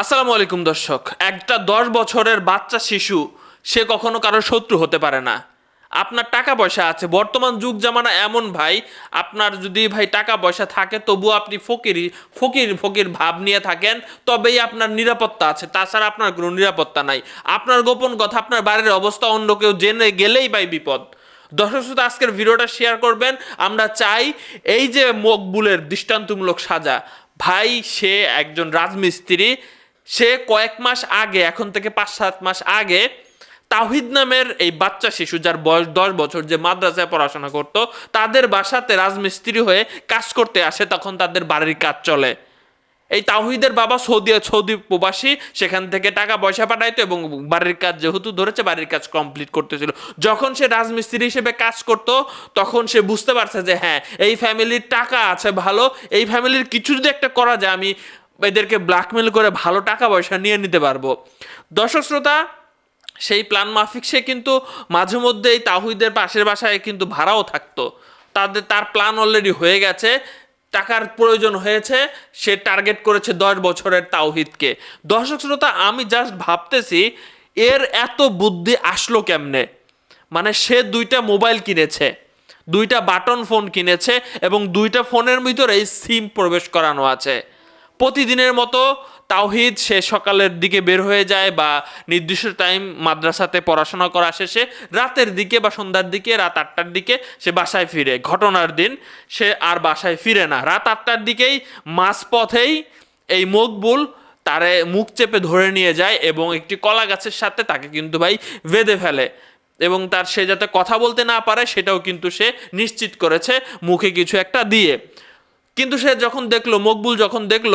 আসসালামু আলাইকুম দর্শক। একটা দশ বছরের বাচ্চা শিশু, সে কখনো কারোর শত্রু হতে পারে না। আপনার টাকা পয়সা আছে। বর্তমান যুগ জামানা এমন ভাই, আপনার যদি ভাই টাকা পয়সা থাকে, তবুও আপনি ফকির ফকির ফকির ভাব নিয়ে থাকেন, তবেই আপনার নিরাপত্তা আছে। তাছাড়া আপনার কোনো নিরাপত্তা নাই। আপনার গোপন কথা, আপনার বাড়ির অবস্থা অন্য কেউ জেনে গেলেই ভাই বিপদ। দর্শক শ্রোতা, আজকের ভিডিওটা শেয়ার করবেন। আমরা চাই এই যে মকবুলের দৃষ্টান্তমূলক সাজা, ভাই সে একজন রাজমিস্ত্রি সে কয়েক মাস আগে, এখন থেকে পাঁচ সাত মাস আগে তাহিদ নামের এই বাচ্চা শিশু যার বয়স দশ বছর যে মাদ্রাসায় পড়াশোনা করত, তাদের বাসাতে রাজমিস্ত্রি হয়ে কাজ করতে আসে, তখন তাদের বাড়ির কাজ চলে। এই তাহিদের বাবা সৌদি সৌদি প্রবাসী, সেখান থেকে টাকা পয়সা পাঠাইতো এবং বাড়ির কাজ যেহেতু ধরেছে, বাড়ির কাজ কমপ্লিট করতেছিল। যখন সে রাজমিস্ত্রি হিসেবে কাজ করত, তখন সে বুঝতে পারছে যে হ্যাঁ এই ফ্যামিলির টাকা আছে ভালো, এই ফ্যামিলির কিছু যদি একটা করা যায়, আমি এদেরকে ব্ল্যাকমেল করে ভালো টাকা পয়সা নিয়ে নিতে পারব। দর্শক শ্রোতা, সেই প্ল্যান মাফিক সে কিন্তু মাঝে মধ্যে এই তাহিদের পাশের বাসায় কিন্তু ভাড়াও থাকতো। তাদের, তার প্ল্যান অলরেডি হয়ে গেছে, টাকার প্রয়োজন হয়েছে, সে টার্গেট করেছে দশ বছরের তাওহিদকে। দর্শক শ্রোতা, আমি জাস্ট ভাবতেছি, এর এত বুদ্ধি আসলো কেমনে? মানে সে দুইটা মোবাইল কিনেছে, দুইটা বাটন ফোন কিনেছে এবং দুইটা ফোনের ভিতরে সিম প্রবেশ করানো আছে। প্রতিদিনের মতো তাওহিদ সে সকালের দিকে বের হয়ে যায় বা নির্দিষ্ট টাইম মাদ্রাসাতে পড়াশোনা করা শেষে রাতের দিকে বা সন্ধ্যার দিকে, রাত আটটার দিকে সে বাসায় ফিরে। ঘটনার দিন সে আর বাসায় ফিরে না। রাত আটটার দিকেই মাঝপথেই এই মকবুল তারে মুখ চেপে ধরে নিয়ে যায় এবং একটি কলা গাছের সাথে তাকে কিন্তু ভাই বেঁধে ফেলে এবং তার সে যাতে কথা বলতে না পারে সেটাও কিন্তু সে নিশ্চিত করেছে মুখে কিছু একটা দিয়ে। কিন্তু সে যখন দেখল, মকবুল যখন দেখল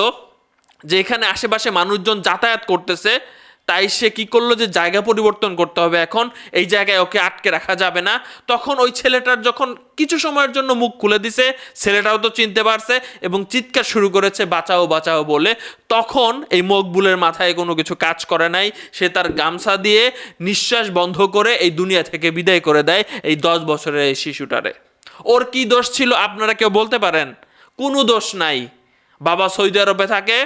যে এখানে আশেপাশে মানুষজন যাতায়াত করতেছে, তাই সে কি করল যে জায়গা পরিবর্তন করতে হবে এখন, এই জায়গায় ওকে আটকে রাখা যাবে না। তখন ওই ছেলেটার যখন কিছু সময়ের জন্য মুখ খুলে দিছে, ছেলেটাও তো চিনতে পারছে এবং চিৎকার শুরু করেছে, বাঁচাও বাঁচাও বলে। তখন এই মকবুলের মাথায় কোনো কিছু কাজ করে নাই, সে তার গামছা দিয়ে নিঃশ্বাস বন্ধ করে এই দুনিয়া থেকে বিদায় করে দেয় এই দশ বছরের এই শিশুটারে। ওর কি দোষ ছিল আপনারা কেউ বলতে পারেন? কোনো দোষ নাই। বাবা সৌদি আরবে থাকে,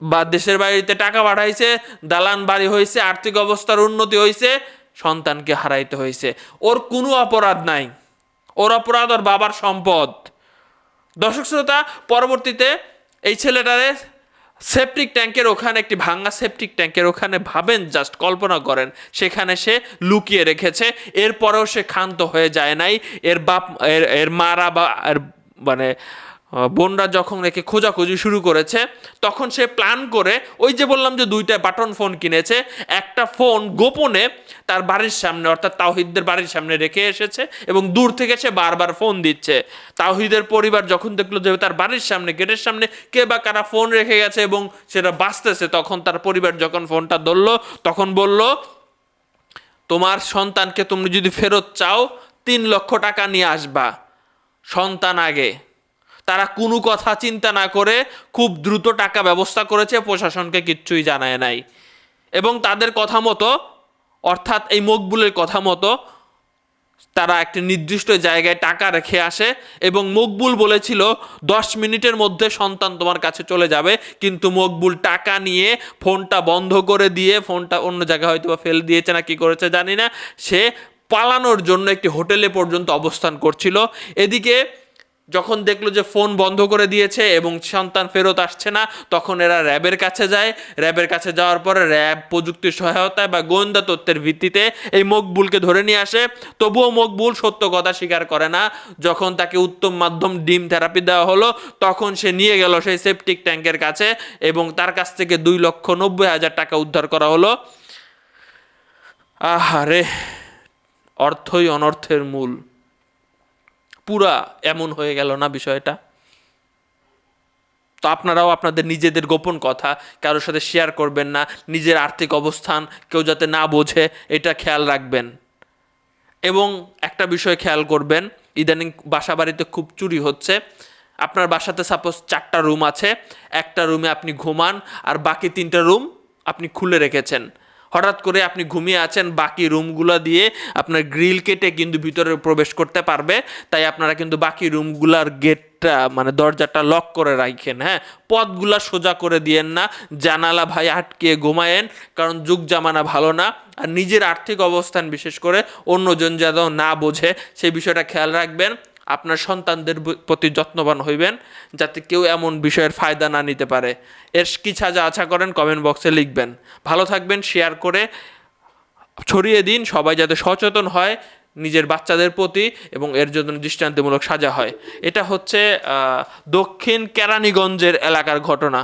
বা দেশের বাড়িতে টাকা পাঠাইছে, দালান বাড়ি হয়েছে আর্থিক অবস্থার উন্নতি হয়েছে সন্তানকে হারাইতে হয়েছে ওর কোনো অপরাধ নাই। ওর অপরাধ ওর বাবার সম্পদ। দর্শক শ্রোতা, পরবর্তীতে এই ছেলেটারে সেপটিক ট্যাঙ্কের ওখানে, একটি ভাঙ্গা সেপটিক ট্যাঙ্কের ওখানে ভাবেন, জাস্ট কল্পনা করেন, সেখানে সে লুকিয়ে রেখেছে, এরপরেও সে ক্ষান্ত হয়ে যায় নাই, এর বাপ, এর এর মারা বা, এর মানে বোনরা যখন একে খোঁজাখুঁজি শুরু করেছে, তখন সে প্ল্যান করে, ওই যে বললাম যে দুইটা বাটন ফোন কিনেছে, একটা ফোন গোপনে তার বাড়ির সামনে, অর্থাৎ তাওহিদদের বাড়ির সামনে রেখে এসেছে এবং দূর থেকে সে বারবার ফোন দিচ্ছে। তাওহিদের পরিবার যখন দেখল যে তার বাড়ির সামনে, গেটের সামনে কে বা কারা ফোন রেখে গেছে এবং সেটা বাঁচতেছে, তখন তার পরিবার যখন ফোনটা ধরলো, তখন বলল, তোমার সন্তানকে তুমি যদি ফেরত চাও, তিন লক্ষ টাকা নিয়ে আসবা। সন্তান আগে। তারা কোনো কথা চিন্তা না করে খুব দ্রুত টাকা ব্যবস্থা করেছে, প্রশাসনকে কিচ্ছুই জানায় নাই। এবং তাদের কথা মতো, অর্থাৎ এই মকবুলের কথা মতো, তারা একটি নির্দিষ্ট জায়গায় টাকা রেখে আসে এবং মকবুল বলেছিল, দশ মিনিটের মধ্যে সন্তান তোমার কাছে চলে যাবে। কিন্তু মকবুল টাকা নিয়ে ফোনটা বন্ধ করে দিয়ে, ফোনটা অন্য জায়গায় হয়তো বা ফেল দিয়েছে না কি করেছে জানি না, সে পালানোর জন্য একটি হোটেলে পর্যন্ত অবস্থান করছিল। এদিকে যখন দেখল যে ফোন বন্ধ করে দিয়েছে এবং সন্তান ফেরত আসছে না, তখন এরা র্যাবের কাছে যায়। র্যাবের কাছে যাওয়ার পরে র্যাব প্রযুক্তির সহায়তায় বা গোয়েন্দা তথ্যের ভিত্তিতে এই মকবুলকে ধরে নিয়ে আসে। তবুও মকবুল সত্য কথা স্বীকার করে না। যখন তাকে উত্তম মাধ্যম ডিম থেরাপি দেওয়া হলো, তখন সে নিয়ে গেল সেই সেপটিক ট্যাঙ্কের কাছে এবং তার কাছ থেকে দুই লক্ষ নব্বই হাজার টাকা উদ্ধার করা হলো। আহারে! অর্থই অনর্থের মূল। পুরা এমন হয়ে গেল না বিষয়টা? তো আপনারাও আপনাদের নিজেদের গোপন কথা, কারোর সাথে শেয়ার করবেন না, নিজের আর্থিক অবস্থান কেউ যাতে না বোঝে, এটা খেয়াল রাখবেন। এবং একটা বিষয় খেয়াল করবেন, ইদানিং বাসা বাড়িতে খুব চুরি হচ্ছে। আপনার বাসাতে সাপোজ চারটা রুম আছে, একটা রুমে আপনি ঘুমান, আর বাকি তিনটা রুম আপনি খুলে রেখেছেন। হঠাৎ করে আপনি ঘুমিয়ে আছেন, বাকি রুমগুলো দিয়ে আপনার গ্রিল কেটে কিন্তু ভিতরে প্রবেশ করতে পারবে। তাই আপনারা কিন্তু বাকি রুমগুলার গেটটা মানে দরজাটা লক করে রাখেন হ্যাঁ? পথগুলা সোজা করে দিয়েন না, জানালা ভাই আটকে ঘুমায়েন, কারণ যুগ জামানা ভালো না। আর নিজের আর্থিক অবস্থান বিশেষ করে অন্যজন যেন না বোঝে, সেই বিষয়টা খেয়াল রাখবেন। আপনার সন্তানদের প্রতি যত্নবান হইবেন যাতে কেউ এমন বিষয়ের ফায়দা না নিতে পারে। এর কি সাজা আশা করেন কমেন্ট বক্সে লিখবেন। ভালো থাকবেন, শেয়ার করে ছড়িয়ে দিন, সবাই যাতে সচেতন হয়, নিজের বাচ্চাদের প্রতি এবং এর জন্য দৃষ্টান্তমূলক সাজা হয়। এটা হচ্ছে দক্ষিণ কেরানীগঞ্জের এলাকার ঘটনা।